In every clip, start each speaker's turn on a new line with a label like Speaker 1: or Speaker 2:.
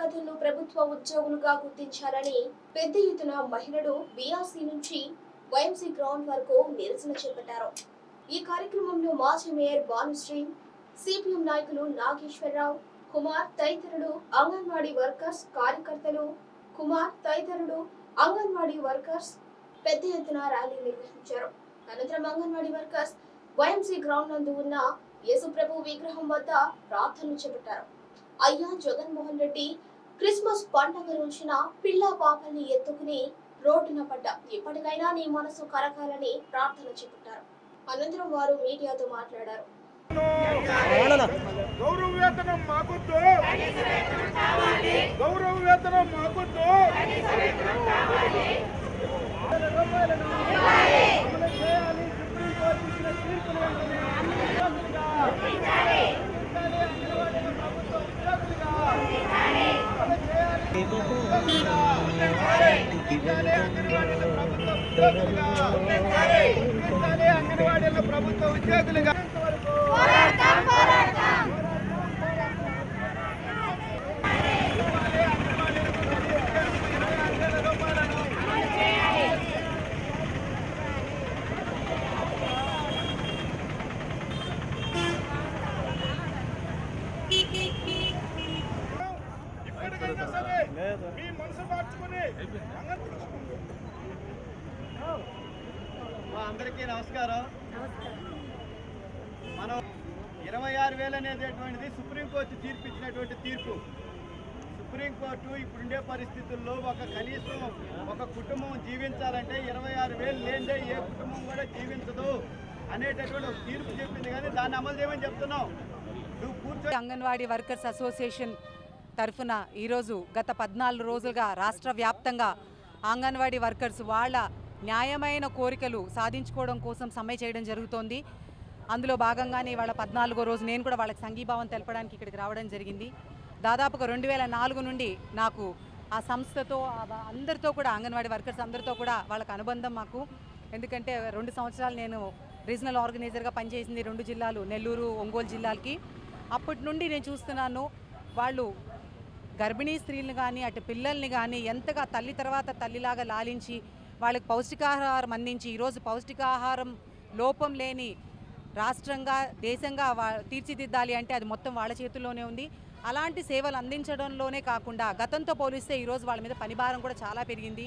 Speaker 1: ప్రభుత్వ ఉద్యోగులుగా గుర్తించాలని పెద్ద ఎత్తున మహిళలు బీఆర్సీ నుంచి వైఎంసీ గ్రౌండ్ వరకు నిరసన చేపట్టారు. ఈ కార్యక్రమంలో మాజీ మేయర్ భానుశ్రీ సిపిఎం నాయకులు నాగేశ్వరరావు కుమార్ తదితరులు అంగన్వాడీ వర్కర్స్ కార్యకర్తలు కుమార్ తదితరులు అంగన్వాడీ వర్కర్స్ పెద్ద ఎత్తున ర్యాలీ నిర్వహించారు. అనంతరం అంగన్వాడీ వర్కర్స్ వైఎంసీ గ్రౌండ్ నందు ఉన్న యేసుప్రభు విగ్రహం వద్ద ప్రార్థనలు చేపట్టారు. అయ్యా జగన్మోహన్ రెడ్డి క్రిస్మస్ పండగ రోజున పిల్ల పాపల్ని ఎత్తుకుని రోడ్డున పడ్డ. ఇప్పటికైనా నీ మనసు కరకాలని ప్రార్థన చేపట్టారు అనంతరం వారు మీడియాతో మాట్లాడారు.
Speaker 2: గౌరవ వేతనం మాకొద్దు. గౌరవ వేతనం మాకొద్దు. ఇచ్చిన తీర్పును వెంటనే ఉద్యోగులుగా. ఉంచాలి అంగన్వాడీల ప్రభుత్వ ఉద్యోగులుగా. అమలు చేయాలి ఉద్యోగులుగా. ఉంచాలి అంగన్వాడీల ప్రభుత్వ ఉద్యోగులుగా. ఉంచాలి అంగన్వాడీల ప్రభుత్వ ఉద్యోగులుగా ఇంతవరకు ఇప్పటికైనా సరే మీ మనసు మార్చుకుని
Speaker 3: అందరికీ నమస్కారం. మనం ఇరవై ఆరు వేలు అనేటటువంటిది సుప్రీంకోర్టు తీర్పు ఇచ్చినటువంటి తీర్పు. సుప్రీంకోర్టు ఇప్పుడుండే పరిస్థితుల్లో ఒక కనీసం ఒక కుటుంబం జీవించాలంటే ఇరవై ఆరు వేలు లేదే ఏ కుటుంబం కూడా జీవించదు అనేటటువంటి ఒక తీర్పు చెప్పింది. కానీ దాన్ని అమలు చేయమని చెప్తున్నాం. నువ్వు కూర్చో.
Speaker 4: అంగన్వాడీ వర్కర్స్ అసోసియేషన్ తరఫున ఈరోజు గత పద్నాలుగు రోజులుగా రాష్ట్ర వ్యాప్తంగా అంగన్వాడీ వర్కర్స్ వాళ్ళ న్యాయమైన కోరికలు సాధించుకోవడం కోసం సమ్మె చేయడం జరుగుతోంది. అందులో భాగంగానే వాళ్ళ పద్నాలుగో రోజు నేను కూడా వాళ్ళకి సంఘీభావం తెలపడానికి ఇక్కడికి రావడం జరిగింది. దాదాపుగా రెండు వేల నాలుగు నుండి నాకు ఆ సంస్థతో అందరితో కూడా అంగన్వాడీ వర్కర్స్ అందరితో కూడా వాళ్ళకి అనుబంధం మాకు. ఎందుకంటే రెండు సంవత్సరాలు నేను రీజనల్ ఆర్గనైజర్గా పనిచేసింది రెండు జిల్లాలు నెల్లూరు ఒంగోలు జిల్లాలకి. అప్పటి నుండి నేను చూస్తున్నాను వాళ్ళు గర్భిణీ స్త్రీలను కానీ అటు పిల్లల్ని కానీ ఎంతగా తల్లి తర్వాత తల్లిలాగా లాలించి వాళ్ళకి పౌష్టికాహారం అందించి ఈరోజు పౌష్టికాహారం లోపం లేని రాష్ట్రంగా దేశంగా వా తీర్చిదిద్దాలి అంటే అది మొత్తం వాళ్ళ చేతుల్లోనే ఉంది. అలాంటి సేవలు అందించడంలోనే కాకుండా గతంతో పోలిస్తే ఈరోజు వాళ్ళ మీద పనిభారం కూడా చాలా పెరిగింది.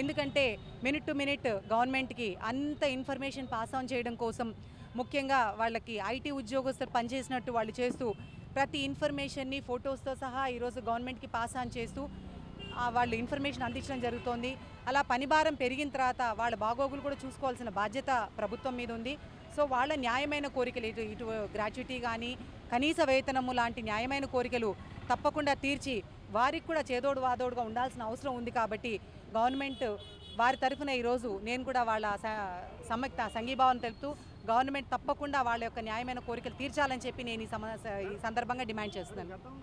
Speaker 4: ఎందుకంటే మినిట్ టు మినిట్ గవర్నమెంట్కి అంత ఇన్ఫర్మేషన్ పాస్ ఆన్ చేయడం కోసం ముఖ్యంగా వాళ్ళకి ఐటీ ఉద్యోగస్తులు పనిచేసినట్టు వాళ్ళు చేస్తూ ప్రతి ఇన్ఫర్మేషన్ని ఫొటోస్తో సహా ఈరోజు గవర్నమెంట్కి పాస్ ఆన్ చేస్తూ వాళ్ళు ఇన్ఫర్మేషన్ అందించడం జరుగుతోంది. అలా పనిభారం పెరిగిన తర్వాత వాళ్ళ బాగోగులు కూడా చూసుకోవాల్సిన బాధ్యత ప్రభుత్వం మీద ఉంది. సో వాళ్ళ న్యాయమైన కోరికలు ఇటు ఇటు గ్రాట్యుటీ కానీ కనీస వేతనము లాంటి న్యాయమైన కోరికలు తప్పకుండా తీర్చి వారికి కూడా చేదోడు వాదోడుగా ఉండాల్సిన అవసరం ఉంది కాబట్టి గవర్నమెంట్ వారి తరఫున ఈరోజు నేను కూడా వాళ్ళ స- సమ్మక్త సంఘీభావం తెలుపుతూ గవర్నమెంట్ తప్పకుండా వాళ్ళ యొక్క న్యాయమైన కోరికలు తీర్చాలని చెప్పి నేను ఈ సమ ఈ సందర్భంగా డిమాండ్ చేస్తున్నాను.